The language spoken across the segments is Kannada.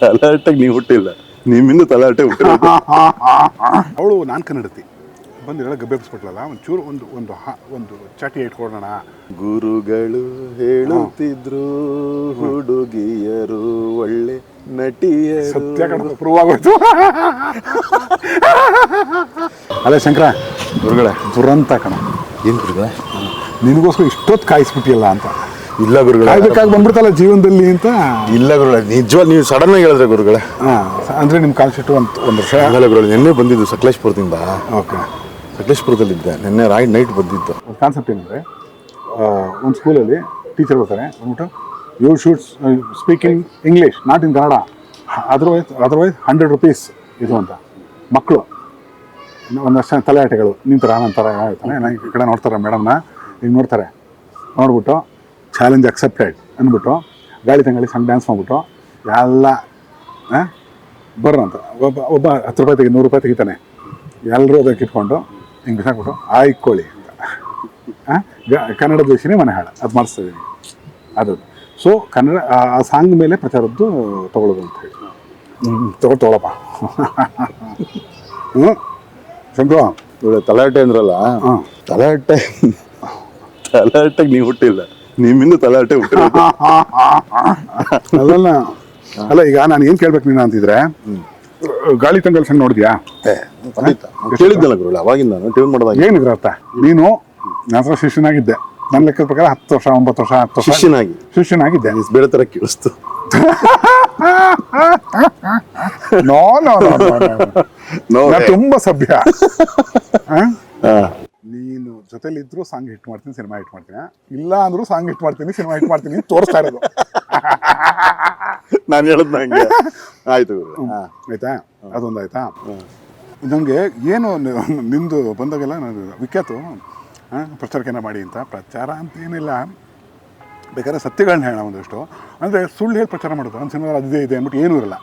ತಲಾಟೆಗೆ ನೀವು ಹುಟ್ಟಿಲ್ಲ. ನಿಮ್ಮಿಂದ ತಲಾಟೆ ಹುಟ್ಟಿಲ್ಲ. ಅವಳು ನಾನು ಕನ್ನಡತಿ. ಬಂದು ಗಬ್ಬೆ ಗಬ್ಬೆಬ್ಸ್ಬಿಟ್ಲಲ್ಲ ಒಂದು ಚೂರು ಒಂದು ಒಂದು ಹ- ಒಂದು ಚಾಟಿ ಇಟ್ಕೊಡೋಣ ಗುರುಗಳು ಹೇಳುತ್ತಿದ್ರು ಹುಡುಗಿಯರು ಒಳ್ಳೆ ನಟಿಯರು. ಸತ್ಯ ಕಣ ಪ್ರೂವ್ ಆಗೋಯ್ತು. ಅಲ್ಲ ಶಂಕರ ಗುರುಗಳೇ ದುರಂತ ಕಣ. ಏನು ಗುರುಗಳ ನಿನಗೋಸ್ಕರ ಇಷ್ಟೊತ್ತು ಕಾಯಿಸ್ಬಿಟ್ಟಿಯಲ್ಲ ಅಂತ. ಇಲ್ಲ ಗುರುಗಳೇ. ಕಾಯ್ಬೇಕಾಗಿ ಬಂದ್ಬಿಡ್ತಲ್ಲ ಜೀವನದಲ್ಲಿ ಅಂತ? ಇಲ್ಲ ಗುರುಗಳೇ ನಿಜವಾಗಿ ನೀವು ಸಡನ್ ಆಗಿ ಹೇಳಿದ್ರೆ ಗುರುಗಳೇ. ಹಾಂ ಅಂದರೆ ನಿಮ್ಮ ಕಾನ್ಸೆಪ್ಟ್ ಒಂದು ಒಂದು ವರ್ಷ? ಆಗಲ್ಲ ಗುರುಗಳೇ ನಿನ್ನೆ ಬಂದಿದ್ದು ಸಕಲೇಶ್ಪುರದಿಂದ. ಓಕೆ. ಸಕಲೇಶ್ಪುರದಲ್ಲಿದ್ದೆ ನಿನ್ನೆ ರಾಯ್ ನೈಟ್ ಬಂದಿದ್ದು. ಕಾನ್ಸೆಪ್ಟ್ ಏನಂದರೆ ಒಂದು ಸ್ಕೂಲಲ್ಲಿ ಟೀಚರ್ ಬರ್ತಾರೆ ಅಂದ್ಬಿಟ್ಟು you should speaking English not in Kannada otherwise otherwise hundred rupees ಇದು ಅಂತ. ಮಕ್ಕಳು ಒಂದಷ್ಟು ಜನ ತಲೆಯಾಟಗಳು ನಿಂತರ ನಂತರ ಹೇಳ್ತಾನೆ ಈ ಕಡೆ ನೋಡ್ತಾರೆ ಮೇಡಮ್ನ ಹಿಂಗೆ ನೋಡ್ತಾರೆ. ನೋಡ್ಬಿಟ್ಟು ಚಾಲೆಂಜ್ ಅಕ್ಸೆಪ್ಟೆಡ್ ಅಂದ್ಬಿಟ್ಟು ಗಾಳಿ ತಂಗಳಿ ಸಣ್ಣ ಡ್ಯಾನ್ಸ್ ಮಾಡ್ಬಿಟ್ಟು ಎಲ್ಲ ಆ, ಬರ್ರ ಅಂತ. ಒಬ್ಬ ಒಬ್ಬ ಹತ್ತು ರೂಪಾಯಿ ತೆಗಿ ನೂರು ರೂಪಾಯಿ ತೆಗಿತಾನೆ. ಎಲ್ಲರೂ ಅದಕ್ಕೆ ಇಟ್ಕೊಂಡು ಹಿಂಗೆ ಬಿಸಾಕ್ಬಿಟ್ಟು ಆಯ್ಕೊಳ್ಳಿ ಅಂತ. ಕನ್ನಡ ದೇಶನೇ ಮನೆ ಹಾಳು ಅದು ಮಾಡಿಸ್ತಾ ಇದ್ದೀನಿ ಅದು ಸೊ ಕನ್ನಡ ಆ- ಸಾಂಗ್ ಮೇಲೆ ಪ್ರಚಾರದ್ದು ತಗೊಳ್ಳೋದು ಅಂತ ಹೇಳಿ. ಹ್ಞೂ ತೊಗೊಳಪ್ಪ. ಹ್ಞೂ ಶಂಕರ ತಲಾಟೆ ಅಂದ್ರಲ್ಲ ಹಾಂ. ತಲಾಟೆ ತಲಾಟೆಗೆ ನೀವು ಹುಟ್ಟಿಲ್ಲ. ನಿಮ್ಮಿಂದ ತಲಾಟೆ ಹುಟ್ಟಿಲ್ಲ ಅಲ್ಲಲ್ಲ. ಅಲ್ಲ ಈಗ ನಾನು ಏನ್ ಕೇಳ್ಬೇಕು ನೀನು ಅಂತಿದ್ರೆ ಗಾಳಿ ತಂಗಲ್ ಸಂಗ್ ನೋಡಿದ್ಯಾ? ಕೇಳಿದ್ದಲ್ಲ ಗುರುಳ ಅವಾಗಿಂದ ನಾನು ಟ್ಯೂನ್ ಮಾಡಿದಾಗ. ಏನಿದ್ರ ಅರ್ಥ? ನೀನು ನನ್ನ ಶಿಷ್ಯನಾಗಿದ್ದೆ. ನನ್ನ ಲೆಕ್ಕದ ಪ್ರಕಾರ ಹತ್ತು ವರ್ಷ ಒಂಬತ್ತು ವರ್ಷ ಹತ್ತು ವರ್ಷ ಶಿಷ್ಯನಾಗಿ. ಶಿಷ್ಯನಾಗಿದ್ದೆ. ಬೇರೆ ತರ ಕೇಳಿಸ್ತು. No no no. ತುಂಬಾ ಸಭ್ಯ. ನೀನು ಜೊತೆಲಿ ಇದ್ರು ಸಾಂಗ್ ಹಿಟ್ ಮಾಡ್ತೀನಿ ಸಿನಿಮಾ ಹಿಟ್ ಮಾಡ್ತೀನಿ. ಇಲ್ಲ ಅಂದ್ರೂ ಸಾಂಗ್ ಹಿಟ್ ಮಾಡ್ತೀನಿ ಸಿನಿಮಾ ಹಿಟ್ ಮಾಡ್ತೀನಿ ಅಂತ ತೋರಿಸ್ತಾ ಇರೋದು. ನಾನು ಹೇಳದ್ ನಂಗೆ. ಆಯ್ತು ಗುರು. ಹಾ. ಆಯ್ತಾ? ಅದೊಂದು ಆಯ್ತಾ? ನನಗೆ ಏನು ನಿ- ನಿಂದು ಬಂದಾಗೆಲ್ಲ ನಾನು ವಿಖ್ಯಾತು. ಆ, ಪ್ರಚಾರಕ್ಕೆನ ಮಾಡಿ ಅಂತ. ಪ್ರಚಾರ ಅಂತ ಏನಿಲ್ಲ ಬೇಕಾದ್ರೆ ಸತ್ಯಗಳನ್ನ ಹೇಳೋಣ ಒಂದಷ್ಟು. ಅಂದರೆ ಸುಳ್ಳು ಹೇಳಿ ಪ್ರಚಾರ ಮಾಡೋದು. ನನ್ನ ಸಿನಿಮಾ ಅದೇ ಇದೆ ಅಂದ್ಬಿಟ್ಟು ಏನೂ ಇರಲ್ಲ.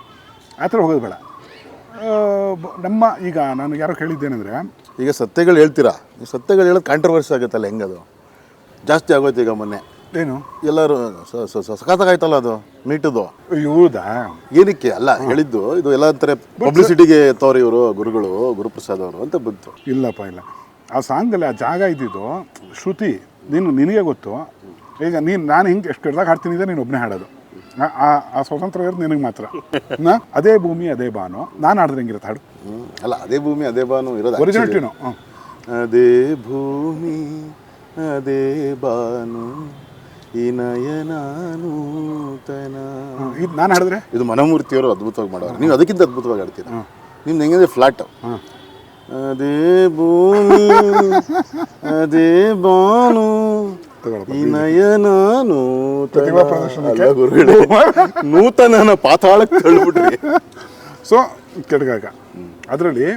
ಆ ಥರ ಹೋಗೋದು ಬೇಡ. ಆ, ಬ- ನಮ್ಮ ಈಗ ನಾನು ಯಾರೋ ಕೇಳಿದ್ದೇನೆಂದರೆ ಈಗ ಸತ್ಯಗಳು ಹೇಳ್ತೀರಾ? ಈ ಸತ್ಯಗಳು ಹೇಳೋದು ಕಾಂಟ್ರವರ್ಸಿ ಆಗುತ್ತಲ್ಲ ಹೆಂಗದು? ಜಾಸ್ತಿ ಆಗೋಯ್ತು ಈಗ ಮೊನ್ನೆ. ಏನು? ಎಲ್ಲರೂ ಸಖತ್ತಾಗಾಯ್ತಲ್ಲ ಅದು ಮೀಟದು ಹೌದಾ ಏನಕ್ಕೆ? ಅಲ್ಲ ಹೇಳಿದ್ದು ಇದು ಎಲ್ಲ ಅಂತಾರೆ ಪಬ್ಲಿಸಿಟಿಗೆ ಎತ್ತವ್ರು ಇವರು ಗುರುಗಳು ಗುರುಪ್ರಸಾದ್ ಅವರು ಅಂತ ಬಂತು. ಇಲ್ಲಪ್ಪ ಇಲ್ಲ. ಆ ಸಾಂಗಲ್ಲಿ ಆ ಜಾಗ ಇದ್ದಿದ್ದು ಶ್ರುತಿ ನೀನು ನಿನಗೆ ಗೊತ್ತು? ಈಗ ನೀನು ನಾನು ಹಿಂಗೆ ಎಷ್ಟು ಕೆಡ್ದಾಗ ಹಾಡ್ತೀನಿ ಇದೆ ನೀನು ಒಬ್ಬನೇ ಹಾಡೋದು. ಆ- ಸ್ವಾತಂತ್ರ್ಯ ಇರೋದು ನಿನಗೆ ಮಾತ್ರ. ನಾ? ಅದೇ ಭೂಮಿ ಅದೇ ಬಾನು. ನಾನು ಆಡಿದ್ರೆ ಹೆಂಗಿರುತ್ತೆ ಹಾಡು. ಅಲ್ಲ ಅದೇ ಭೂಮಿ ಅದೇ ಬಾನು ಇರೋದು. ಒರಿಜಿನಾಲಿಟಿನು ಹ್ಞೂ ಅದೇ ಭೂಮಿ ಅದೇ ಬಾನು ಈ ನಯನ ನೂತನ ಇದು ನಾನು ಹಾಡಿದ್ರೆ? ಇದು ಮನಮೂರ್ತಿಯವರು ಅದ್ಭುತವಾಗಿ ಮಾಡೋರು. ನೀವು ಅದಕ್ಕಿಂತ ಅದ್ಭುತವಾಗಿ ಆಡ್ತೀರ ನಿಮ್ದು ಹೆಂಗಂದ್ರೆ ಫ್ಲಾಟ್ ಅದೇ ಭೂಮಿ ಅದೇ ಬಾನು ಈ ನಯನ ನೂತನ ಪ್ರತಿಭಾ ಪ್ರದರ್ಶನಕ್ಕೆ? ಅಲ್ಲ ಗುರುಗಳೇ. ನೂತನನ ಪಾತಾಳಕ್ಕೆ ತಳ್ಳಿಬಿಟ್ರಿ ಸೊ ಕೆಡಗಾಗ ಅದರಲ್ಲಿ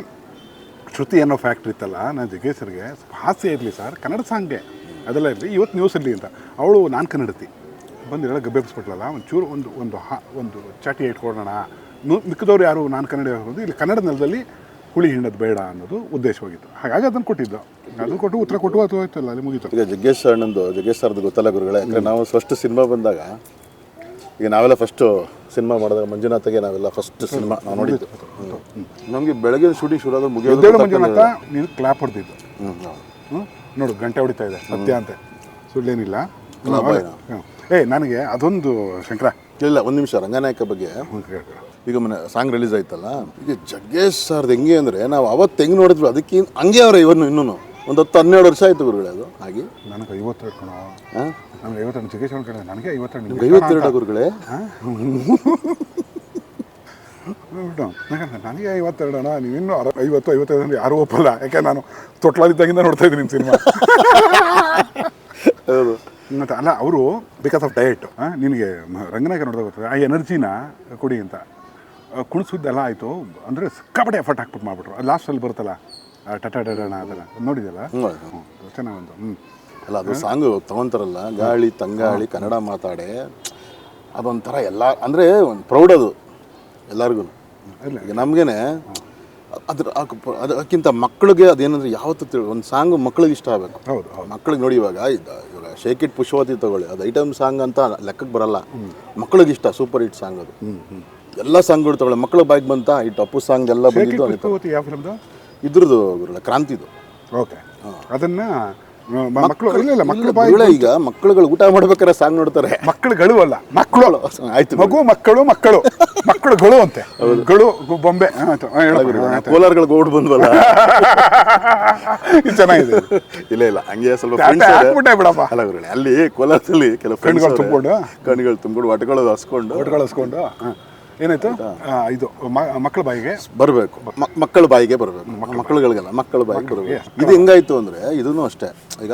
ಶ್ರುತಿ ಅನ್ನೋ ಫ್ಯಾಕ್ಟ್ರಿ ಇತ್ತಲ್ಲ ನಾನು ಜಗೇಶ್ವರಿಗೆ ಹಾಸ್ಯ ಇರಲಿ ಸರ್ ಕನ್ನಡ ಸಾಂಗ್ಗೆ ಅದೆಲ್ಲ ಇರಲಿ ಇವತ್ತು ನ್ಯೂಸ್ ಇರಲಿ ಅಂತ ಅವಳು ನಾನು ಕನ್ನಡತಿ ಬಂದು ಗಬ್ಬೆ ಗಬ್ಬೆಬ್ಸ್ಬಿಟ್ಲಲ್ಲ ಒಂದು ಚೂರು ಒಂದು ಒಂದು ಹಾ ಒಂದು ಚಾಟಿ ಇಟ್ಕೊಡೋಣ ಮಿಕ್ಕದವ್ರು ಯಾರು ನಾನು ಕನ್ನಡ ಇಲ್ಲಿ ಕನ್ನಡ ನೆಲದಲ್ಲಿ ಹುಳಿ ಹಿಂಡದ್ ಬೇಡ ಅನ್ನೋದು ಉದ್ದೇಶವಾಗಿತ್ತು ಹಾಗಾಗಿ ಅದನ್ನು ಕೊಟ್ಟಿದ್ದು. ಅದನ್ನು ಕೊಟ್ಟು ಉತ್ತರ ಕೊಟ್ಟು ಅಥವಾ ಆಯ್ತು ಅಲ್ಲಿ ಮುಗಿತು. ಈಗ ಜಗ್ಗೇಶ್ ಅಣ್ಣಂದು ಜಗ್ಗೇಶ್ ಸರ್ದು ಗೊತ್ತಲ್ಲ ಗುರುಗಳೇ? ಯಾಕಂದ್ರೆ ನಾವು ಫಸ್ಟ್ ಸಿನಿಮಾ ಬಂದಾಗ ಈಗ ನಾವೆಲ್ಲ ಫಸ್ಟ್ ಸಿನಿಮಾ ಮಾಡಿದಾಗ ಮಂಜುನಾಥಗೆ ನಾವೆಲ್ಲ ಫಸ್ಟ್ ಸಿನಿಮಾ ನಾವು ನೋಡಿದ್ದು. ನಮಗೆ ಬೆಳಗ್ಗೆ ಶೂಟಿಂಗ್ ಶುರು ಆದ್ರೆ ಮುಗಿಯೋದು ಎದ್ದೇಳು ಮಂಜುನಾಥ ನೀನು ಕ್ಲಾಪ್ ಹೊಡೆದಿದ್ದು. ಹ್ಞೂ ನೋಡು ಗಂಟೆ ಹೊಡಿತಾ ಇದೆ ಸತ್ಯ ಅಂತೆ. ಸುಳ್ಳೇನಿಲ್ಲ. ಏ ನನಗೆ ಅದೊಂದು ಶಂಕರ ಇಲ್ಲ ಒಂದು ನಿಮಿಷ ರಂಗನಾಯಕ ಬಗ್ಗೆ. ಈಗ ಮೊನ್ನೆ ಸಾಂಗ್ ರಿಲೀಸ್ ಆಯ್ತಲ್ಲ ಈಗ ಜಗ್ಗೇಶ್ ಸರ್ ಹೆಂಗೆ ಅಂದರೆ ನಾವು ಅವತ್ತು ಹೆಂಗೆ ನೋಡಿದ್ವಿ ಅದಕ್ಕೆ ಹಂಗೆ ಅವ್ರೆ ಇವನು ಇನ್ನೂ ಒಂದು ಹತ್ತು ಹನ್ನೆರಡು ವರ್ಷ ಆಯ್ತು ಗುರುಗಳೇ ಅದು ಹಾಗೆ. ನನಗೆ ಐವತ್ತೆರಡು ಕಣ. ನನಗೆ ಐವತ್ತೆರಡು ಜಗೇಶ್ ಕಣ ನನಗೆ ಐವತ್ತೆರಡು ಐವತ್ತೆರಡು ಗುರುಗಳೇ? ನನಗೆ ಐವತ್ತೆರಡು ಅಣ್ಣ ನೀವು ಇನ್ನೂ ಅರ ಐವತ್ತು ಐವತ್ತೈದು ಅಂದ್ರೆ ಯಾರೂ ಒಪ್ಪಲ್ಲ. ಯಾಕೆ ನಾನು ತೊಟ್ಲಾದಿದ್ದಾಗಿಂದ ನೋಡ್ತಾ ಇದ್ದೀನಿ ನಿಮ್ಮ ಸಿನಿಮಾ. ಹೌದು. ಮತ್ತು ಅಲ್ಲ ಅವರು ಬಿಕಾಸ್ ಆಫ್ ಡಯಟ್ ನಿನಗೆ ರಂಗನಾಗ ರಂಗನಾಯಕ ನೋಡಿದಾಗ ಗೊತ್ತದೆ ಆ ಎನರ್ಜಿನ ಕೊಡಿ ಅಂತ. ಕುಣಿಸಿದ್ದೆಲ್ಲ ಆಯಿತು ಅಂದರೆ ಸಿಕ್ಕಾಪಟ್ಟೆ ಎಫರ್ಟ್ ಹಾಕ್ಬಿಟ್ಟು ಮಾಡ್ಬಿಟ್ರು. ಲಾಸ್ಟಲ್ಲಿ ಬರುತ್ತಲ್ಲ ಟಟಾ ಡಡಣ ಅದೆಲ್ಲ ನೋಡಿದೆಲ್ಲ ಹ್ಞೂ ಹ್ಞೂ ಚೆನ್ನಾಗಿ ಒಂದು ಹ್ಞೂ ಅಲ್ಲ ಅದು ಸಾಂಗ್ ತೊಗೊಂತಾರಲ್ಲ ಗಾಳಿ ತಂಗಾಳಿ ಕನ್ನಡ ಮಾತಾಡೆ ಅದೊಂಥರ ಎಲ್ಲ ಅಂದರೆ ಒಂದು ಪ್ರೌಡ್ ಅದು ಎಲ್ಲರಿಗೂ ನಮಗೇನೆ ಅದ್ರ ಅದಕ್ಕಿಂತ ಮಕ್ಕಳಿಗೆ ಅದೇನಂದ್ರೆ ಯಾವತ್ತು ತಿಳಿ ಒಂದು ಸಾಂಗ್ ಮಕ್ಕಳಿಗೆ ಇಷ್ಟ ಆಗಬೇಕು. ಹೌದು ಮಕ್ಕಳಿಗೆ ನೋಡಿ ಇವಾಗ ಇವಾಗ ಶೇಕ್ ಇಟ್ ಪುಷ್ಪವತಿ ತಗೊಳ್ಳಿ ಅದು ಐಟಮ್ ಸಾಂಗ್ ಅಂತ ಲೆಕ್ಕಕ್ಕೆ ಬರಲ್ಲ. ಮಕ್ಕಳಿಗೆ ಇಷ್ಟ ಸೂಪರ್ ಹಿಟ್ ಸಾಂಗ್ ಅದು. ಎಲ್ಲ ಸಾಂಗ್ಗಳು ತಗೊಳ್ಳಿ ಮಕ್ಕಳ ಬಾಯ್ ಬಂತ ಈ ಟಪ್ಪು ಸಾಂಗ್ ಎಲ್ಲ ಬಂದಿದ್ದು ಇದ್ರದ್ದು ಗುರುಗಳ ಕ್ರಾಂತಿದು. ಓಕೆ. ಅದನ್ನ ಮಕ್ಕಳು ಇಲ್ಲ ಇಲ್ಲ ಮಕ್ಕಳು ಬಾಯಿ ಈಗ ಮಕ್ಕಳುಗಳು ಊಟ ಮಾಡ್ಬೇಕಾದ್ರೆ ಸಾಂಗ್ ನೋಡ್ತಾರೆ. ಮಕ್ಕಳುಗಳು ಅಲ್ಲ ಮಕ್ಕಳು. ಆಯ್ತು ಮಗು ಮಕ್ಕಳು ಮಕ್ಕಳು. ಮಕ್ಕಳುಗಳು ಅಂತೆ. ಗಳು ಬೊಂಬೆ. ಕೋಲಾರ್ಗಳಿಗೆ ಓಡ್ ಬಂದ್ವಲ್ಲ. ಚೆನ್ನಾಗಿದೆ. ಇಲ್ಲ ಇಲ್ಲ ಹಂಗೆ ಸ್ವಲ್ಪ ಬಿಡಪ್ಪ. ಅಲ್ಲ ಅಲ್ಲಿ ಕೋಲಾರದಲ್ಲಿ ಕೆಲವು ಫ್ರೆಂಡ್ಗಳು ತುಂಬಿಕೊಂಡು? ಕಣ್ಗಳು ತುಂಬಿಕೊಂಡು ಒಟ್ಗಳು ಹಸ್ಕೊಂಡು. ಒಟ್ಗಳು ಕಳಿಸ್ಕೊಂಡು ಹಾ. ಏನಾಯ್ತು? ಆ, ಇದು ಮ- ಮಕ್ಕಳ ಬಾಯಿಗೆ? ಬರಬೇಕು. ಮಕ್ಕಳ ಬಾಯಿಗೆ ಬರಬೇಕು. ಮಕ್ಕಳುಗಳಿಗೆಲ್ಲ ಮಕ್ಕಳ ಬಾಯಿಗೆ ಬರಬೇಕು. ಇದು ಹೆಂಗಾಯ್ತು ಅಂದರೆ ಇದೂ ಅಷ್ಟೇ. ಈಗ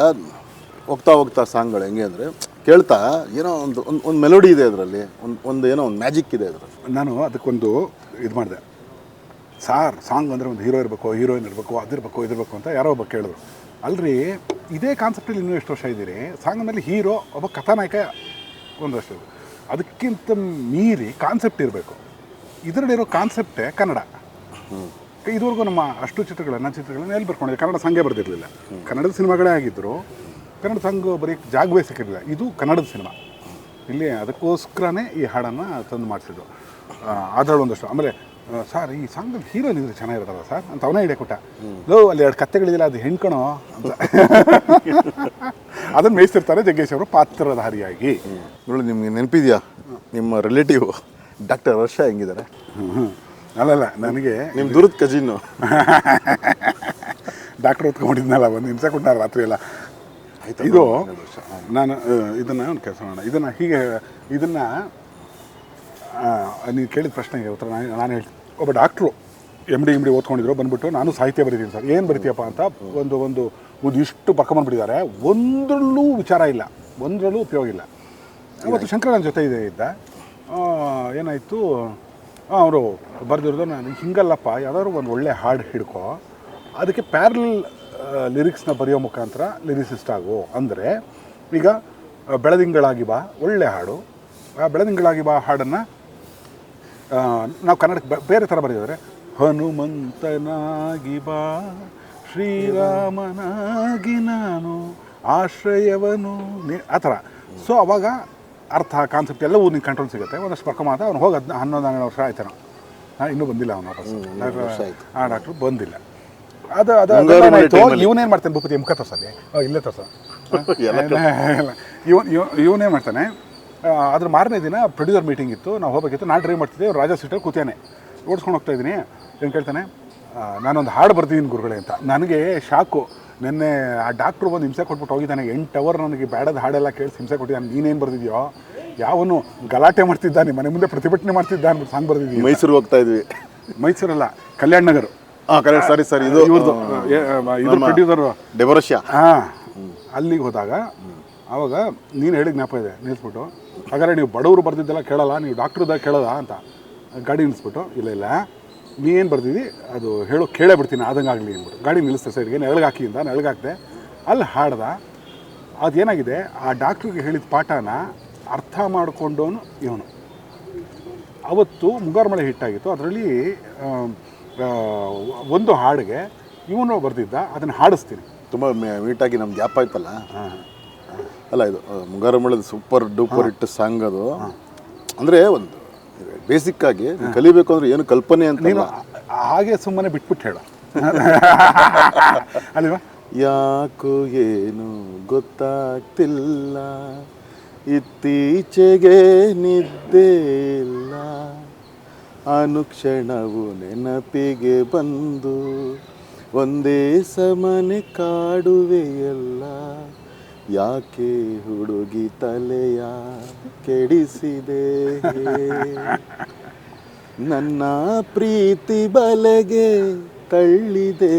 ಹೋಗ್ತಾ ಹೋಗ್ತಾ ಸಾಂಗ್ಗಳು ಹೆಂಗೆ ಅಂದರೆ ಕೇಳ್ತಾ ಏನೋ ಒಂದು ಒಂದು ಒಂದು ಮೆಲೋಡಿ ಇದೆ ಅದರಲ್ಲಿ. ಒಂದು ಒಂದು ಏನೋ ಒಂದು ಮ್ಯಾಜಿಕ್ ಇದೆ ಅದರಲ್ಲಿ. ನಾನು ಅದಕ್ಕೊಂದು ಇದು ಮಾಡಿದೆ. ಸಾರ್ ಸಾಂಗ್ ಅಂದರೆ ಒಂದು ಹೀರೋ ಇರಬೇಕು ಹೀರೋಯಿನ್ ಇರಬೇಕು ಅದಿರಬೇಕು ಇದಿರಬೇಕು ಅಂತ ಯಾರೋ ಒಬ್ಬ ಕೇಳಿದ್ರು. ಅಲ್ರಿ ಇದೇ ಕಾನ್ಸೆಪ್ಟಲ್ಲಿ ಇನ್ನೂ ಎಷ್ಟು ವರ್ಷ ಇದ್ದೀರಿ? ಸಾಂಗ್ ಮೇಲೆ ಹೀರೋ ಒಬ್ಬ ಕಥಾನಾಯಕ ಒಂದಷ್ಟು ಅದಕ್ಕಿಂತ ಮೀರಿ ಕಾನ್ಸೆಪ್ಟ್ ಇರಬೇಕು. ಇದರಲ್ಲಿರೋ ಕಾನ್ಸೆಪ್ಟೇ ಕನ್ನಡ. ಇದುವರೆಗೂ ನಮ್ಮ ಅಷ್ಟು ಚಿತ್ರಗಳನ್ನು ಚಿತ್ರಗಳನ್ನ ಎಲ್ಲಿ ಬರ್ಕೊಂಡಿದೆ? ಕನ್ನಡ ಸಂಘೇ ಬರ್ತಿರಲಿಲ್ಲ ಕನ್ನಡದ ಸಿನಿಮಾಗಳೇ ಆಗಿದ್ದರು ಕನ್ನಡ ಸಂಘ ಬರೀ ಜಾಗವೇ ಸಿಕ್ಕಿರಲಿಲ್ಲ. ಇದು ಕನ್ನಡದ ಸಿನಿಮಾ. ಇಲ್ಲಿ ಅದಕ್ಕೋಸ್ಕರನೇ ಈ ಹಾಡನ್ನು ತಂದು ಮಾಡಿಸಿದ್ರು. ಅದರಲ್ಲೊಂದಷ್ಟು ಆಮೇಲೆ ಸರ್ ಈ ಸಾಂಗಲ್ಲಿ ಹೀರೋಯಿನ್ ಇದ್ರೆ ಚೆನ್ನಾಗಿರ್ತಾರ ಸರ್? ಅಂತ ಅವನೇ ಹಿಡಿಯ ಕೊಟ್ಟ. ಲೋ ಅಲ್ಲಿ ಎರಡು ಕತ್ತೆಗಳಿದಿಲ್ಲ ಅದು ಹೆಣ್ಕಣೋ? ಅಂತ. ಅದನ್ನು ಮೇಯಿಸ್ತಿರ್ತಾರೆ ಜಗ್ಗೇಶ್ ಅವರು ಪಾತ್ರಧಾರಿಯಾಗಿ ನೋಡಿ ನಿಮಗೆ ನೆನಪಿದೆಯಾ? ನಿಮ್ಮ ರಿಲೇಟಿವ್ ಡಾಕ್ಟರ್ ಹರ್ಷ ಹೆಂಗಿದ್ದಾರೆ. ಅಲ್ಲಲ್ಲ ನನಗೆ ನಿಮ್ಮ ದೂರದ ಕಜಿನ್ನು ಡಾಕ್ಟರ್ ಹೊತ್ಕೊಂಡಿದ್ನಲ್ಲ ಒಂದು ನಿಮಿಷ ಕೊಟ್ಟಾರ ರಾತ್ರಿ ಎಲ್ಲ. ಇದು ನಾನು ಇದನ್ನು ಒಂದು ಕೆಲಸ ಮಾಡೋಣ. ಇದನ್ನು ಹೀಗೆ ಇದನ್ನ ನೀವು ಕೇಳಿದ ಪ್ರಶ್ನೆಗೆ ಉತ್ತರ ನಾನು ನಾನು ಹೇಳ್ತೀನಿ. ಒಬ್ಬ doctor M D M D ಓದ್ಕೊಂಡಿದ್ರು, ಬಂದ್ಬಿಟ್ಟು ನಾನು ಸಾಹಿತ್ಯ ಬರೀತೀನಿ ಸರ್. ಏನು ಬರಿತೀಯಪ್ಪ ಅಂತ ಒಂದು ಒಂದು ಒಂದು ಇಷ್ಟು ಬರ್ಕೊಂಬಂದ್ಬಿಟ್ಟಿದ್ದಾರೆ ಒಂದರಲ್ಲೂ ವಿಚಾರ ಇಲ್ಲ. ಒಂದರಲ್ಲೂ ಉಪಯೋಗ ಇಲ್ಲ. ಇವತ್ತು ಶಂಕರ ನನ್ನ ಜೊತೆ ಇದೆ ಇದ್ದ. ಏನಾಯಿತು? ಅವರು ಬರೆದಿರೋದು ನಾನು ಹಿಂಗಲ್ಲಪ್ಪ, ಯಾವ್ದಾದ್ರು ಒಂದು ಒಳ್ಳೆ ಹಾಡು ಹಿಡ್ಕೊ. ಅದಕ್ಕೆ ಪ್ಯಾರಲ್ ಲಿರಿಕ್ಸ್ನ ಬರೆಯೋ ಮುಖಾಂತರ ಲಿರಿಸಿಸ್ಟ್ ಆಗು. ಅಂದರೆ ಈಗ ಬೆಳದಿಂಗಳಾಗಿ ಬಾ, ಒಳ್ಳೆ ಹಾಡು. ಆ, ಬೆಳದಿಂಗಳಾಗಿ ಬಾ ಹಾಡನ್ನು ನಾವು ಕನ್ನಡಕ್ಕೆ ಬೇರೆ ಥರ ಬರೆದಿದ್ದಾರೆ ಹನುಮಂತನಾಗಿ ಬಾ ಶ್ರೀರಾಮನಾಗಿ ನಾನು ಆಶ್ರಯವನು ಆ ಥರ. ಸೊ ಅವಾಗ ಅರ್ಥ ಕಾನ್ಸೆಪ್ಟ್ ಎಲ್ಲವೂ ನಿಂಗೆ ಕಂಟ್ರೋಲ್ ಸಿಗುತ್ತೆ. ಒಂದಷ್ಟು ಬರ್ಕೊಂಬಾತ ಅವ್ನು ಹೋಗಿ ಹದಿನ ಹನ್ನೊಂದು ಹನ್ನೆರಡು ವರ್ಷ ಆಯ್ತಾನ. ನಾನು ಇನ್ನೂ ಬಂದಿಲ್ಲ ಅವನು ವಾಪಸ್ ವರ್ಷ ಆಯ್ತು. ಆ ಡಾಕ್ಟ್ರು ಬಂದಿಲ್ಲ. ಅದು ಅದು ಏನಾಯ್ತು ಇವನೇನು ಮಾಡ್ತಾನೆ ಭೂಪತಿ ಮುಖ ತೋರ್ಸಲ್ಲಿ? ಇಲ್ಲ ತೋರ್ಸ. ಇವನ್ ಇವನೇನು ಮಾಡ್ತಾನೆ. ಅದ್ರ ಮಾರನೇ ದಿನ ಪ್ರೊಡ್ಯೂಸರ್ ಮೀಟಿಂಗ್ ಇತ್ತು. ನಾವು ಹೋಗಬೇಕಿತ್ತು. ನಾನು ಡ್ರೈವ್ ಮಾಡ್ತಿದ್ದೆ. ರಾಜಾ ಸೀಟಲ್ಲಿ ಕೂತಾನೆ ಓಡಿಸ್ಕೊಂಡು ಹೋಗ್ತಾ ಇದ್ದೀನಿ. ಏನು ಕೇಳ್ತಾನೆ? ನಾನೊಂದು ಹಾಡು ಬರ್ತಿದ್ದೀನಿ ಗುರುಗಳೇ ಅಂತ. ನನಗೆ ಶಾಕು. ನಿನ್ನೆ ಆ ಡಾಕ್ಟ್ರು ಬಂದು ಹಿಂಸೆ ಕೊಟ್ಬಿಟ್ಟು ಹೋಗಿದ್ದಾನೆ. ಎಂಟು ಅವರ್ ನನಗೆ ಬೇಡದ ಹಾಡೆಲ್ಲ ಕೇಳಿಸಿ ಹಿಂಸೆ ಕೊಟ್ಟಿದ್ದಾನೆ. ನೀನೇನು ಬರ್ದಿದ್ಯೋ? ಯಾವನು ಗಲಾಟೆ ಮಾಡ್ತಿದ್ದಾನೆ. ನಿಮ್ಮ ಮನೆ ಮುಂದೆ ಪ್ರತಿಭಟನೆ ಮಾಡ್ತಿದ್ದ ಅಂದ್ಬಿಟ್ಟು ಸಾಂಗ್ ಬರ್ದಿದ್ವಿ ಮೈಸೂರು ಹೋಗ್ತಾ ಇದ್ವಿ. ಮೈಸೂರಲ್ಲ? ಕಲ್ಯಾಣ ನಗರ್. ಹಾಂ ಕರೆಕ್ಟ್ ಸರಿ ಸರ್. ಇದು ಇವ್ರದ್ದು ಇದ್ರ ಪ್ರೊಡ್ಯೂಸರು ಡೆಬರಷ್ಯಾ? ಹಾಂ. ಅಲ್ಲಿಗೆ ಹೋದಾಗ ಆವಾಗ ನೀನು ಹೇಳಿದ ಜ್ಞಾಪ ಇದೆ ನಿಲ್ಲಿಸ್ಬಿಟ್ಟು. ಹಾಗಾದ್ರೆ ನೀವು ಬಡವರು ಬರ್ತಿದ್ದೆಲ್ಲ ಕೇಳಲ್ಲ ನೀವು ಡಾಕ್ಟ್ರದಾಗ ಕೇಳಲ್ಲ ಅಂತ ಗಾಡಿ ನಿಲ್ಲಿಸ್ಬಿಟ್ಟು ಇಲ್ಲ ಇಲ್ಲ. ನೀ ಏನು ಬರ್ತಿದ್ದಿ ಅದು ಹೇಳೋ ಕೇಳೇ ಬಿಡ್ತೀನಿ ಆದಂಗೆ ಆಗಲಿ ಅಂದ್ಬಿಟ್ಟು. ಗಾಡಿ ನಿಲ್ಲಿಸ್ತೆ ಸೈಡ್ಗೆ ನೆಳಗಾಕಿಯಿಂದ ಹಾಕಿ ಅಂತ ನೆಳಗೆ ಹಾಕಿದೆ. ಅಲ್ಲಿ ಹಾಡ್ದ ಅದೇನಾಗಿದೆ ಆ ಡಾಕ್ಟ್ರಿಗೆ ಹೇಳಿದ ಪಾಠನ ಅರ್ಥ ಮಾಡಿಕೊಂಡೋನು ಇವನು. ಅವತ್ತು ಮುಂಗಾರು ಮಳೆ ಹಿಟ್ಟಾಗಿತ್ತು ಅದರಲ್ಲಿ ಒಂದು ಹಾಡಿಗೆ ಇವನು ಬರೆದಿದ್ದ ಅದನ್ನು ಹಾಡಿಸ್ತೀನಿ. ತುಂಬ ಮೀಟಾಗಿ ನಮ್ಗೆ ಗ್ಯಾಪ್ ಆಯ್ತಲ್ಲ? ಅಲ್ಲ ಇದು ಮುಂಗಾರು ಮಳೆದು ಸೂಪರ್ ಡೂಪರ್ ಇಟ್ಟು ಸಾಂಗ್ ಅದು. ಅಂದರೆ ಒಂದು ಬೇಸಿಕ್ ಆಗಿ ಕಲಿಬೇಕು ಅಂದ್ರೆ ಏನು ಕಲ್ಪನೆ ಅಂತ ನೀನು ಹಾಗೆ ಸುಮ್ಮನೆ ಬಿಟ್ಬಿಟ್ಟು ಹೇಳು. ಅಲ್ವಾ? ಯಾಕೋ ಏನು ಗೊತ್ತಾಗ್ತಿಲ್ಲ ಇತ್ತೀಚೆಗೆ ನಿದ್ದೆ ಇಲ್ಲ. ಅನುಕ್ಷಣವು ನೆನಪಿಗೆ ಬಂದು ಒಂದೇ ಸಮನೆ ಕಾಡುವೆಯಲ್ಲ. ಯಾಕೆ ಹುಡುಗಿ ತಲೆಯ ಕೆಡಿಸಿದೆ? ನನ್ನ ಪ್ರೀತಿ ಬಲೆಗೆ ತಳ್ಳಿದೆ.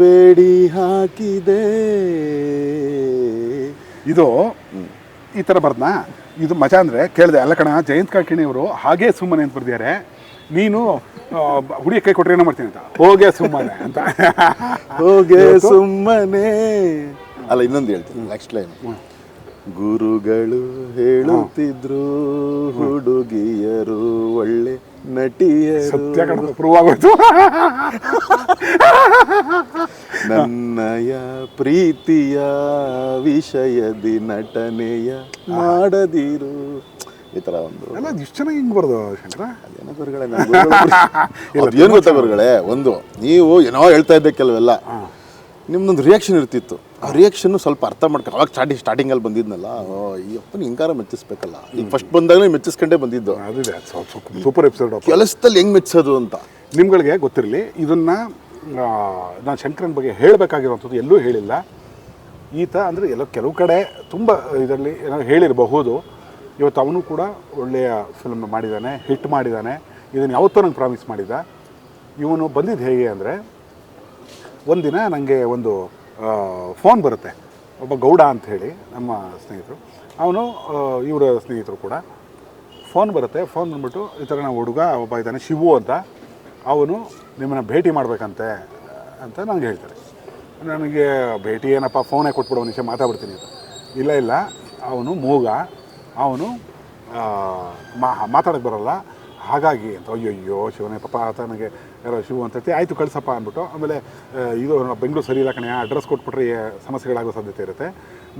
ಬೇಡಿ ಹಾಕಿದೆ. ಇದು ಈ ಥರ ಬರ್ದ್ನಾ? ಇದು ಮಜಾ ಅಂದರೆ ಕೇಳಿದೆ. ಅಲ್ಲ ಕಣ, ಜಯಂತ್ ಕಾಕಿಣಿ ಅವರು ಹಾಗೆ ಸುಮ್ಮನೆ ಅಂತ ಬರ್ದಿದ್ದಾರೆ. ನೀನು ಹುಡುಗಿ ಕೈ ಕೊಟ್ಟರೆ ಏನೋ ಮಾಡ್ತೀನಿ ಅಂತ. ಹೋಗೆ ಸುಮ್ಮನೆ ಅಂತ. ಹೋಗೆ ಸುಮ್ಮನೆ. ಅಲ್ಲ ಇನ್ನೊಂದು ಹೇಳ್ತೀನಿ. ನೆಕ್ಸ್ಟ್ ಲೈನ್ ಗುರುಗಳು ಹೇಳುತ್ತಿದ್ರು ಹುಡುಗಿಯರು ಒಳ್ಳೆ ನಟಿಯರು. ಸತ್ಯ ಪ್ರೂವ್ ಆಗೋಯ್ತು. ನನ್ನಯ ಪ್ರೀತಿಯ ವಿಷಯದಿ ನಟನೆಯ ಮಾಡದಿರು. ಈ ಥರ ಒಂದು ಎಲ್ಲ ಇಷ್ಟು ಚೆನ್ನಾಗಿ ಹಿಂಗೆ ಬರ್ದು ಶಂಕರ? ಅದೇನೋ ಗುರುಗಳೇ ಏನು ಗೊತ್ತಾ ಗುರುಗಳೇ? ಒಂದು ನೀವು ಏನೋ ಹೇಳ್ತಾ ಇದ್ದೆ ಕೆಲವೆಲ್ಲ. ನಿಮ್ದೊಂದು ರಿಯಾಕ್ಷನ್ ಇರ್ತಿತ್ತು. ಆ ರಿಯಾಕ್ಷನ್ ಸ್ವಲ್ಪ ಅರ್ಥ ಮಾಡ್ಕೊಂಡು ಅವಾಗ ಸ್ಟಾರ್ಟಿಂಗ್ ಸ್ಟಾರ್ಟಿಂಗಲ್ಲಿ ಬಂದಿದ್ನಲ್ಲ ಓ ಈ ಅಪ್ಪನ ಹಿಂಗಾರ ಮೆಚ್ಚಿಸ್ಬೇಕಲ್ಲ. ಈಗ ಫಸ್ಟ್ ಬಂದಾಗಲೇ ಮೆಚ್ಚಿಸ್ಕೊಂಡೇ ಬಂದಿದ್ದು. ಸೂಪರ್ ಎಪಿಸೋಡ್ ಕೆಲಸದಲ್ಲಿ ಹೆಂಗ್ ಮೆಚ್ಚಿಸೋದು ಅಂತ. ನಿಮ್ಗಳಿಗೆ ಗೊತ್ತಿರಲಿ ಇದನ್ನ ನಾನು ಶಂಕರನ್ ಬಗ್ಗೆ ಹೇಳಬೇಕಾಗಿರುವಂಥದ್ದು ಎಲ್ಲೂ ಹೇಳಿಲ್ಲ. ಈತ ಅಂದರೆ ಎಲ್ಲೋ ಕೆಲವು ಕಡೆ ತುಂಬ ಇದರಲ್ಲಿ ಏನೋ ಹೇಳಿರಬಹುದು. ಇವತ್ತು ಅವನು ಕೂಡ ಒಳ್ಳೆಯ ಫಿಲ್ಮ್ ಮಾಡಿದ್ದಾನೆ ಹಿಟ್ ಮಾಡಿದ್ದಾನೆ ಇದನ್ನು ಯಾವತ್ತೂ ನಂಗೆ ಪ್ರಾಮಿಸ್ ಮಾಡಿದ್ದ. ಇವನು ಬಂದಿದ್ದು ಹೇಗೆ ಅಂದರೆ, ಒಂದಿನ ನನಗೆ ಒಂದು ಫೋನ್ ಬರುತ್ತೆ. ಒಬ್ಬ ಗೌಡ ಅಂತ ಹೇಳಿ, ನಮ್ಮ ಸ್ನೇಹಿತರು. ಅವನು ಇವರ ಸ್ನೇಹಿತರು ಕೂಡ ಫೋನ್ ಬರುತ್ತೆ. ಫೋನ್ ಬಂದ್ಬಿಟ್ಟು, ಈ ಥರ ನಾವು ಹುಡುಗ, ಒಬ್ಬ ಇದ್ದಾನೆ ಶಿವು ಅಂತ. ಅವನು ನಿಮ್ಮನ್ನು ಭೇಟಿ ಮಾಡಬೇಕಂತೆ, ಅಂತ ನನಗೆ ಹೇಳ್ತಾರೆ. ನನಗೆ ಭೇಟಿ ಏನಪ್ಪ ಫೋನೇ ಕೊಟ್ಬಿಡು, ಒಂದು ಮಾತಾಡ್ಬಿಡ್ತೀನಿ ಅಂತ. ಇಲ್ಲ ಇಲ್ಲ. ಅವನು ಮೂಗ. ಅವನು ಮಾ ಮಾತಾಡೋಕ್ಕೆ ಬರಲ್ಲ. ಹಾಗಾಗಿ ಅಂತ, ಅಯ್ಯಯ್ಯೋ, ಶಿವನೇ, ಪಾಪ ನನಗೆ ಯಾರೋ ಶಿವು ಅಂತೈತಿ ಆಯಿತು ಕಳಿಸಪ್ಪ ಅಂದ್ಬಿಟ್ಟು, ಆಮೇಲೆ ಇದು ಬೆಂಗಳೂರು ಸರಿ ಇಲ್ಲ ಕಣೆ, ಅಡ್ರೆಸ್ ಕೊಟ್ಬಿಟ್ರೆ ಸಮಸ್ಯೆಗಳಾಗೋ ಸಾಧ್ಯತೆ ಇರುತ್ತೆ.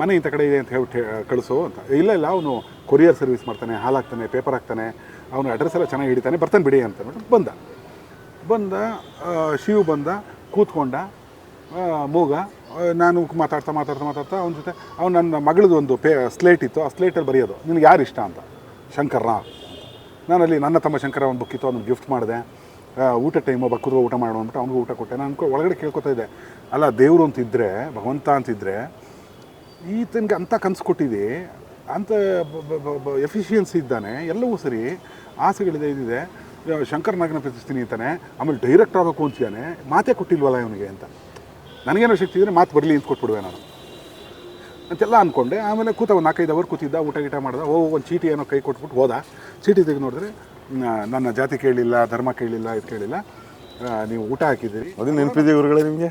ಮನೆ ಇಂಥ ಕಡೆ ಇದೆ ಅಂತ ಹೇಳ್ಬಿಟ್ಟು ಕಳಿಸು ಅಂತ. ಇಲ್ಲ ಇಲ್ಲ, ಅವನು ಕೊರಿಯರ್ ಸರ್ವಿಸ್ ಮಾಡ್ತಾನೆ ಹಾಲು ಹಾಕ್ತಾನೆ ಪೇಪರ್ ಹಾಕ್ತಾನೆ, ಅವನು ಅಡ್ರೆಸ್ ಎಲ್ಲ ಚೆನ್ನಾಗಿ ಹಿಡಿತಾನೆ, ಬರ್ತಾನೆ ಬಿಡಿ ಅಂತ ಅಂದ್ಬಿಟ್ಟು ಬಂದ. ಬಂದ ಶಿವು ಬಂದ, ಕೂತ್ಕೊಂಡ ಮೂಗ ನಾನು ಮಾತಾಡ್ತಾ ಮಾತಾಡ್ತಾ ಮಾತಾಡ್ತಾ ಅವನ ಜೊತೆ ಅವ್ನು ನನ್ನ ಮಗಳದ್ದು ಒಂದು ಪೇ ಸ್ಲೇಟ್ ಇತ್ತು. ಆ ಸ್ಲೇಟಲ್ಲಿ ಬರೆಯೋದು. ನಿನಗೆ ಯಾರು ಇಷ್ಟ ಅಂತ? ನಾನು ನಾನಲ್ಲಿ ನನ್ನ ತಮ್ಮ ಶಂಕರ ಒಂದು ಬುಕ್ ಇತ್ತು. ಅವ್ನಿಗೆ ಗಿಫ್ಟ್ ಮಾಡಿದೆ. ಊಟ ಟೈಮು ಬಕ್ಕುದ್ರು ಊಟ ಮಾಡೋಣ ಅಂದ್ಬಿಟ್ಟು ಅವ್ನಿಗೂ ಊಟ ಕೊಟ್ಟೆ. ನಾನು ಒಳಗಡೆ ಕೇಳ್ಕೊತಾ ಇದ್ದೆ. ಅಲ್ಲ, ದೇವರು ಅಂತಿದ್ದರೆ ಭಗವಂತ ಅಂತಿದ್ದರೆ ಈತನಿಗೆ ಅಂಥ ಕನಸು ಕೊಟ್ಟಿದ್ದಿ ಅಂಥ ಎಫಿಷಿಯನ್ಸಿ ಇದ್ದಾನೆ. ಎಲ್ಲವೂ ಸರಿ. ಆಸೆಗಳಿದೆ, ಇದಿದೆ. ಶಂಕರ್ ನಾಗನ ಪ್ರತಿಸ್ತೀನಿ ಅಂತಾನೆ. ಆಮೇಲೆ ಡೈರೆಕ್ಟ್ ಆಗಬೇಕು ಅಂತಾನೆ ಮಾತೇ ಕೊಟ್ಟಿಲ್ವಲ್ಲ ಇವನಿಗೆ ಅಂತ. ನನಗೇನೋ ಶಕ್ತಿ ಇದ್ದರೆ ಮಾತು ಬರಲಿ ಅಂತ ಕೊಟ್ಬಿಡುವೆ ನಾನು. ಅಂತೆಲ್ಲ ಅಂದ್ಕೊಂಡೆ ಆಮೇಲೆ ಕೂತ ಒಂದು ನಾಲ್ಕೈದು ಅವರ್ ಕೂತಿದ್ದ ಊಟ ಗೀಟ ಮಾಡ್ದೆ. ಓ ಒಂದು ಚೀಟಿ ಏನೋ ಕೈ ಕೊಟ್ಬಿಟ್ಟು ಹೋದ. ಚೀಟಿ ತೆಗೆದು ನೋಡಿದ್ರೆ ನನ್ನ ಜಾತಿ ಕೇಳಿಲ್ಲ ಧರ್ಮ ಕೇಳಿಲ್ಲ ಇದು ಕೇಳಿಲ್ಲ. ನೀವು ಊಟ ಹಾಕಿದ್ದೀರಿ. ಅದು ನೆನಪಿದೆ ಇವರುಗಳೇ ನಿಮಗೆ?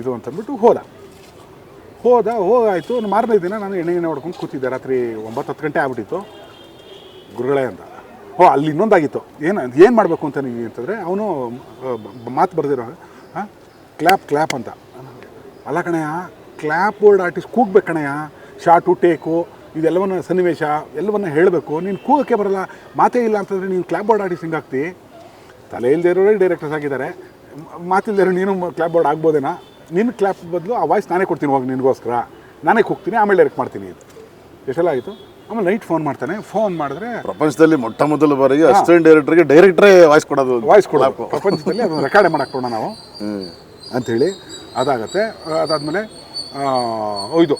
ಇದು ಅಂತಂದ್ಬಿಟ್ಟು ಹೋದ. ಹೋದ ಹೋಗಾಯಿತು ಮಾರನೇ ದಿನ ನಾನು ಎಣ್ಣೆ ಎಣ್ಣೆ ಹೊಡ್ಕೊಂಡು ಕೂತಿದ್ದೆ. ರಾತ್ರಿ ಒಂಬತ್ತು ಹತ್ತು ಗಂಟೆ ಆಗ್ಬಿಟ್ಟಿತ್ತು. ಗುರುಗಳೇ ಅಂತ. ಓ, ಅಲ್ಲಿ ಇನ್ನೊಂದಾಗಿತ್ತು. ಏನು ಏನು ಮಾಡಬೇಕು ಅಂತ ನೀವು ಅಂತಂದರೆ, ಅವನು ಮಾತು ಬರೆದಿರೋ ಕ್ಲ್ಯಾಪ್ ಕ್ಲ್ಯಾಪ್ ಅಂತ. ಅಲ್ಲ ಕಣಯ್ಯ ಕ್ಲ್ಯಾಪ್ ಬೋರ್ಡ್ ಆರ್ಟಿಸ್ಟ್ ಕೂಗ್ಬೇಕು ಕಣಯ್ಯ. ಶಾರ್ಟು ಟೇಕು ಇದೆಲ್ಲವನ್ನ ಸನ್ನಿವೇಶ, ಎಲ್ಲವನ್ನ ಹೇಳಬೇಕು. ನೀನು ಕೂಗಕ್ಕೆ ಬರಲ್ಲ. ಮಾತೇ ಇಲ್ಲ ಅಂತಂದರೆ ನೀನು ಕ್ಲ್ಯಾಪ್ ಬೋರ್ಡ್ ಆರ್ಟಿಸ್ಟ್ ಹಿಂಗಾಗ್ತಿ ತಲೆ ಇಲ್ಲದೆ ಇರೋರೇ ಡೈರೆಕ್ಟರ್ಸ್ ಆಗಿದ್ದಾರೆ. ಮಾತಿಲ್ಲದೆ ನೀನು ಕ್ಲ್ಯಾಪ್ ಬೋರ್ಡ್ ಆಗ್ಬೋದೇನಾ? ನಿನ್ನ ಕ್ಲ್ಯಾಪ್ ಬದಲು ಆ ವಾಯ್ಸ್ ನಾನೇ ಕೊಡ್ತೀನಿ ಹೋಗಿ ನಿನಗೋಸ್ಕರ. ನಾನೇ ಕೂಗ್ತೀನಿ, ಆಮೇಲೆ ಡೈರೆಕ್ಟ್ ಮಾಡ್ತೀನಿ. ಅಂತ ಎಷ್ಟೆಲ್ಲ ಆಯಿತು? ಆಮೇಲೆ ನೈಟ್ ಫೋನ್ ಮಾಡ್ತಾನೆ. ಫೋನ್ ಮಾಡಿದ್ರೆ ಪ್ರಪಂಚದಲ್ಲಿ ಮೊಟ್ಟ ಮೊದಲ ಬಾರಿಗೆ ಅಸಿಸ್ಟೆಂಟ್ ಡೈರೆಕ್ಟರ್ಗೆ ಡೈರೆಕ್ಟ್ರೇ ವಾಯ್ಸ್ ಕೊಡೋದು ವಾಯ್ಸ್ ಕೊಡೋದು. ಪ್ರಪಂಚದಲ್ಲಿ ಅದನ್ನು ರೆಕಾರ್ಡ್ ಮಾಡಕ್ಕೆ ನಾವು ಅಂತ ಅಂಥೇಳಿ ಅದಾಗತ್ತೆ. ಅದಾದಮೇಲೆ ಇದು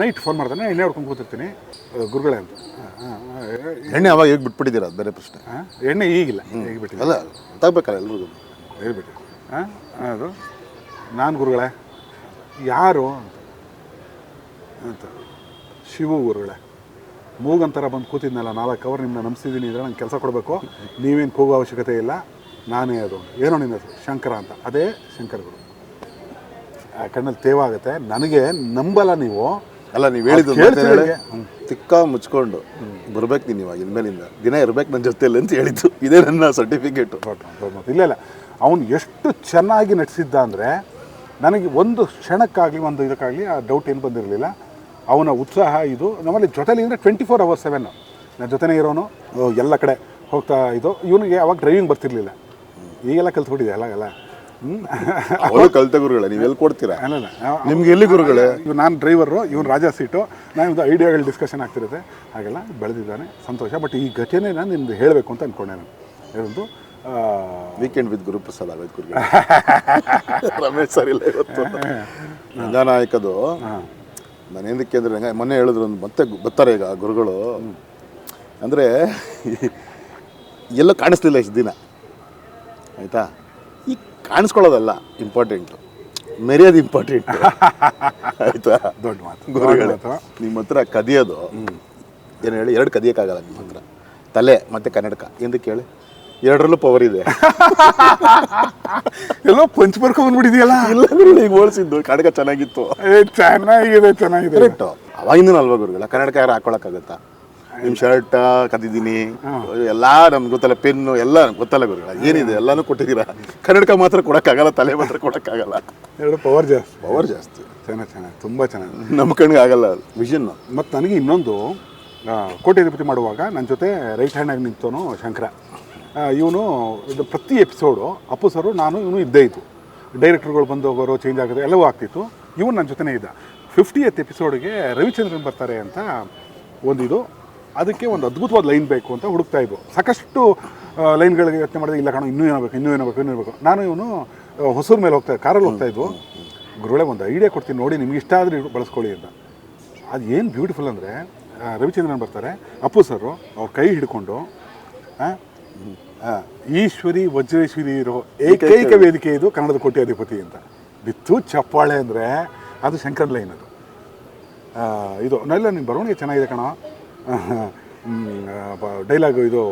ನೈಟ್ ಫೋನ್ ಮಾಡ್ತಾನೆ. ಎಣ್ಣೆ ಹೊಡ್ಕೊಂಡು ಕೂತಿರ್ತೀನಿ. ಗುರುಗಳೇ ಅಂತ. ಎಣ್ಣೆ ಅವಾಗ ಹೇಗೆ ಬಿಟ್ಬಿಟ್ಟಿದ್ದೀರಾ? ಅದು ಬೇರೆ ಪ್ರಶ್ನೆ. ಎಣ್ಣೆ ಈಗಿಲ್ಲ. ಹೇಗೆ ಬಿಟ್ಟಿಲ್ಲ ಅಲ್ಲ ತಗಬೇಕಲ್ಲ ಎಲ್ರಿಗೂ. ಹೇಳ್ಬಿಟ್ಟು. ಹಾಂ ಅದು ನಾನು ಗುರುಗಳೇ ಯಾರು ಅಂತ. ಅಂತ. ಶಿವು ಗುರುಗಳೇ. ಮೂಗಂತರ ಬಂದು ಕೂತಿದ್ನಲ್ಲ ನಾಲ್ಕು ಅವರ್ ನಿಮ್ಮನ್ನ ನಂಬಿಸಿದ್ದೀನಿ ಅಂದರೆ ನಂಗೆ ಕೆಲಸ ಕೊಡಬೇಕು. ನೀವೇನು ಕೂಗೋ ಅವಶ್ಯಕತೆ ಇಲ್ಲ ನಾನೇ ಅದು. ಏನೋ ನಿನ್ನ ಶಂಕರ ಅಂತ. ಅದೇ ಶಂಕರಗಳು ಕಣ್ಣಲ್ಲಿ ತೇವ ಆಗುತ್ತೆ. ನನಗೆ ನಂಬಲ್ಲ ನೀವು. ಅಲ್ಲ ನೀವು ಹೇಳಿದ್ದು ತಿಕ್ಕ ಮುಚ್ಕೊಂಡು ಬರ್ಬೇಕು ನೀನು ಇವಾಗ ಇನ್ಮೇಲಿಂದ. ದಿನ ಇರ್ಬೇಕು ನನ್ನ ಜೊತೆಯಲ್ಲಿ ಅಂತ ಹೇಳಿದ್ದು. ಇದೇ ನನ್ನ ಸರ್ಟಿಫಿಕೇಟು ಇಲ್ಲ ಇಲ್ಲ. ಅವನು ಎಷ್ಟು ಚೆನ್ನಾಗಿ ನಟಿಸಿದ್ದ ಅಂದರೆ ನನಗೆ ಒಂದು ಕ್ಷಣಕ್ಕಾಗಲಿ ಒಂದು ಇದಕ್ಕಾಗಲಿ ಆ ಡೌಟ್ ಏನು ಬಂದಿರಲಿಲ್ಲ. ಅವನ ಉತ್ಸಾಹ ಇದು. ನಮ್ಮಲ್ಲಿ ಜೊತೆಲಿ ಅಂದರೆ ಟ್ವೆಂಟಿ ಫೋರ್ ಅವರ್ಸ್ ಸೆವೆನ್ ನನ್ನ ಜೊತೆನೇ ಇರೋನು ಎಲ್ಲ ಕಡೆ ಹೋಗ್ತಾ ಇದು. ಇವನಿಗೆ ಅವಾಗ ಡ್ರೈವಿಂಗ್ ಬರ್ತಿರ್ಲಿಲ್ಲ. ಈಗೆಲ್ಲ ಕಲ್ತ್ಬಿಟ್ಟಿದೆ ಎಲ್ಲ ಎಲ್ಲ. ಹ್ಞೂ ಅವರು ಕಲಿತ ಗುರುಗಳೇ ನೀವು ಎಲ್ಲಿ ಕೊಡ್ತೀರಾ? ಅಲ್ಲ ನಿಮ್ಗೆ ಎಲ್ಲಿ ಗುರುಗಳೇ? ಇವ್ ನಾನು ಡ್ರೈವರು ಇವನು ರಾಜಾ ಸೀಟು ನಾನು ಇದು ಐಡಿಯಾಗಳು ಡಿಸ್ಕಷನ್ ಆಗ್ತಿರುತ್ತೆ. ಹಾಗೆಲ್ಲ ಬೆಳೆದಿದ್ದಾನೆ ಸಂತೋಷ. ಬಟ್ ಈ ಘಟನೆ ನಾನು ನಿಮ್ದು ಹೇಳಬೇಕು ಅಂತ ಅಂದ್ಕೊಂಡೆ ನಾನು. ಹೇಳೋದು ವೀಕೆಂಡ್ ವಿತ್ ಗುರುಪ್ರಸಾದ್ ಆಗೋದು ಗುರುಗಳು. ರಮೇಶ್ ಸರ್ ಇಲ್ಲ ಇವತ್ತು. ರಂಗನಾಯಕದು ನಾನು ಏನಕ್ಕೆ ಅಂದರೆ ಹಂಗೆ ಮೊನ್ನೆ ಹೇಳಿದ್ರು ಒಂದು ಮತ್ತೆ ಬರ್ತಾರೆ ಈಗ ಗುರುಗಳು. ಅಂದರೆ ಎಲ್ಲೋ ಕಾಣಿಸ್ಲಿಲ್ಲ ಇಷ್ಟು ದಿನ. ಆಯಿತಾ? ಈಗ ಕಾಣಿಸ್ಕೊಳ್ಳೋದಲ್ಲ ಇಂಪಾರ್ಟೆಂಟು ಮೆರೆಯೋದು ಇಂಪಾರ್ಟೆಂಟ್ ಆಯಿತಾ? ದೊಡ್ಡ ಮಾತು. ಗುರುಗಳ. ನಿಮ್ಮ ಹತ್ರ ಕದಿಯೋದು ಏನು ಹೇಳಿ ಎರಡು ಕದಿಯೋಕ್ಕಾಗಲ್ಲ ನಿಮ್ಮ ಹತ್ರ. ತಲೆ ಮತ್ತು ಕನ್ನಡಕ. ಎಂದಕ್ಕೆ ಹೇಳಿ? ಎರಡರಲ್ಲೂ ಪವರ್ ಇದೆ. ಎಲ್ಲೋ ಪಂಚ್ ಬರ್ಕೊಂಡ್ಬಿಟ್ಟಿದೆಯಲ್ಲ ಇಲ್ಲ ಅಂದ್ರೆ ಈಗ ಓಡಿಸಿದ್ದು ಕನ್ನಡಕ ಚೆನ್ನಾಗಿತ್ತು. ಏ ಚೆನ್ನಾಗಿದೆ ಚೆನ್ನಾಗಿದೆ. ಕರೆಕ್ಟ್ ಅವಾಗಿಂದ ಅಲ್ವಾ ಗುರುಗಳ ಕನ್ನಡಕ ಯಾರು ಹಾಕೊಳಕ್ಕಾಗತ್ತಾ? ನಿಮ್ಮ ಶರ್ಟ್ ಕದ್ದಿದ್ದೀನಿ ಎಲ್ಲ ನಮ್ಗೆ ಗೊತ್ತಲ್ಲ ಪೆನ್ನು ಎಲ್ಲ ಗೊತ್ತಲ್ಲ ಗುರುಗಳ ಏನಿದೆ ಎಲ್ಲಾನು ಕೊಟ್ಟಿದ್ದೀರಾ? ಕನ್ನಡಕ ಮಾತ್ರ ಕೊಡೋಕ್ಕಾಗಲ್ಲ ತಲೆ ಮಾತ್ರ ಕೊಡೋಕ್ಕಾಗಲ್ಲ. ಎರಡು ಪವರ್ ಜಾಸ್ತಿ. ಪವರ್ ಜಾಸ್ತಿ. ಚೆನ್ನಾಗಿ ಚೆನ್ನಾಗಿ ತುಂಬ ಚೆನ್ನಾಗಿ. ನಮ್ಮ ಕಣ್ಣಿಗೆ ಆಗಲ್ಲ ವಿಷನ್ ಮತ್ತು ನನಗೆ ಇನ್ನೊಂದು ಕೋಟೆ ತಿರುಪತಿ ಮಾಡುವಾಗ ನನ್ನ ಜೊತೆ ರೈಟ್ ಹ್ಯಾಂಡಾಗಿ ನಿಂತೋನು ಶಂಕರ. ಇವನು ಇದು ಪ್ರತಿ ಎಪಿಸೋಡು ಅಪ್ಪು ಸರು, ನಾನು, ಇವನು ಇದ್ದೇ ಇತ್ತು ಡೈರೆಕ್ಟರ್ಗಳು ಬಂದು ಹೋಗೋರು ಚೇಂಜ್ ಆಗೋದು, ಎಲ್ಲವೂ ಆಗ್ತಿತ್ತು. ಇವನು ನನ್ನ ಜೊತೆನೇ ಇದ್ದ. ಫಿಫ್ಟಿ ಎತ್ ಎಪಿಸೋಡ್ಗೆ ರವಿಚಂದ್ರನ್ ಬರ್ತಾರೆ ಅಂತ ಒಂದಿದು ಅದಕ್ಕೆ ಒಂದು ಅದ್ಭುತವಾದ ಲೈನ್ ಬೇಕು ಅಂತ ಹುಡುಕ್ತಾ ಇದ್ವು. ಸಾಕಷ್ಟು ಲೈನ್ಗಳಿಗೆ ಯೋಚನೆ ಮಾಡಿದ್ರೆ ಇಲ್ಲ ಕಾಣೋ, ಇನ್ನೂ ಏನಬೇಕು ಇನ್ನೂ ಏನಬೇಕು ಇನ್ನೂ ಇರಬೇಕು ನಾನು ಇವನು ಹೊಸೂರು ಮೇಲೆ ಹೋಗ್ತಾ, ಕಾರಲ್ಲಿ ಹೋಗ್ತಾ ಇದ್ವು. ಗುರುಳೆ ಒಂದು ಐಡಿಯಾ ಕೊಡ್ತೀನಿ ನೋಡಿ, ನಿಮ್ಗೆ ಇಷ್ಟ ಆದರೆ ಬಳಸ್ಕೊಳ್ಳಿ ಅಂತ. ಅದು ಏನು ಬ್ಯೂಟಿಫುಲ್ ಅಂದರೆ ರವಿಚಂದ್ರನ್ ಬರ್ತಾರೆ, ಅಪ್ಪು ಸರು ಅವ್ರ ಕೈ ಹಿಡ್ಕೊಂಡು ಈಶ್ವರಿ ವಜ್ರೇಶ್ವರಿ ಇರೋ ಏಕೈಕ ವೇದಿಕೆ ಇದು ಕನ್ನಡದ ಕೋಟೆ ಅಧಿಪತಿ ಅಂತ. ಬಿತ್ತು ಚಪ್ಪಾಳೆ ಅಂದರೆ ಅದು ಶಂಕರ್ ಲೈನ್ ಅದು. ಇದು ನೆಲ್ಲ ನಿಮ್ಮ ಬರವಣಿಗೆ ಚೆನ್ನಾಗಿದೆ ಕಣ. ಡೈಲಾಗು ಇದು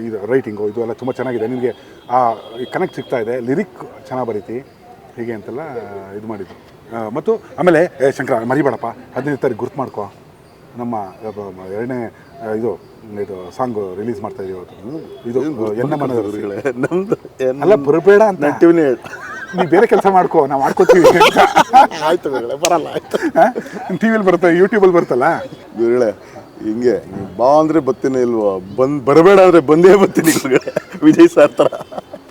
ಇದು ರೈಟಿಂಗು ಇದು ಎಲ್ಲ ತುಂಬ ಚೆನ್ನಾಗಿದೆ. ನಿಮಗೆ ಆ ಕನೆಕ್ಟ್ ಸಿಗ್ತಾ ಇದೆ ಲಿರಿಕ್ ಚೆನ್ನಾಗಿ ಬರೀತಿ. ಹೀಗೆ ಅಂತೆಲ್ಲ ಇದು ಮಾಡಿದ್ದು ಆ, ಮತ್ತು ಆಮೇಲೆ ಶಂಕರ ಮರಿಬೇಡಪ್ಪ ಹದಿನೈದು ತಾರೀಕು ಗುರ್ತು ಮಾಡ್ಕೋ. ನಮ್ಮ ಎರಡನೇ ಇದು ಇದು ಸಾಂಗ್ ರಿಲೀಸ್ ಮಾಡ್ತಾ ಇದೀವಿ ಇವತ್ತು ಇದು ಎನ್ನ ನಮ್ದು ಅಲ್ಲ ಬರಬೇಡ ಅಂತ. ನೆಟ್ಟಿವ್ನೇ ನೀ ಬೇರೆ ಕೆಲಸ ಮಾಡ್ಕೋ ನಾವು ಮಾಡ್ಕೋತೀವಿ ಅಂತ. ಆಯ್ತು ಗುರುಗಳೇ ಬರಲ್ಲ ಆಯ್ತು. ಟಿ ವಿಲಿ ಬರುತ್ತೆ ಯೂಟ್ಯೂಬಲ್ಲಿ ಬರುತ್ತಲ್ಲ? ಗುರುಗಳೇ ಹಿಂಗೆ ಬಾ ಅಂದರೆ ಬರ್ತೀನಿ ಇಲ್ವೋ? ಬಂದು ಬರಬೇಡ ಅಂದರೆ ಬಂದೇ ಬರ್ತೀನಿ ಗುರುಗಳೇ ವಿಜಯ್ ಸರ್ ಥರ